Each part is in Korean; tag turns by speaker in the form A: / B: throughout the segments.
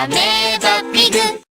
A: 아메바 비그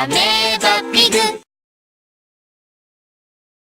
B: 아메바 피그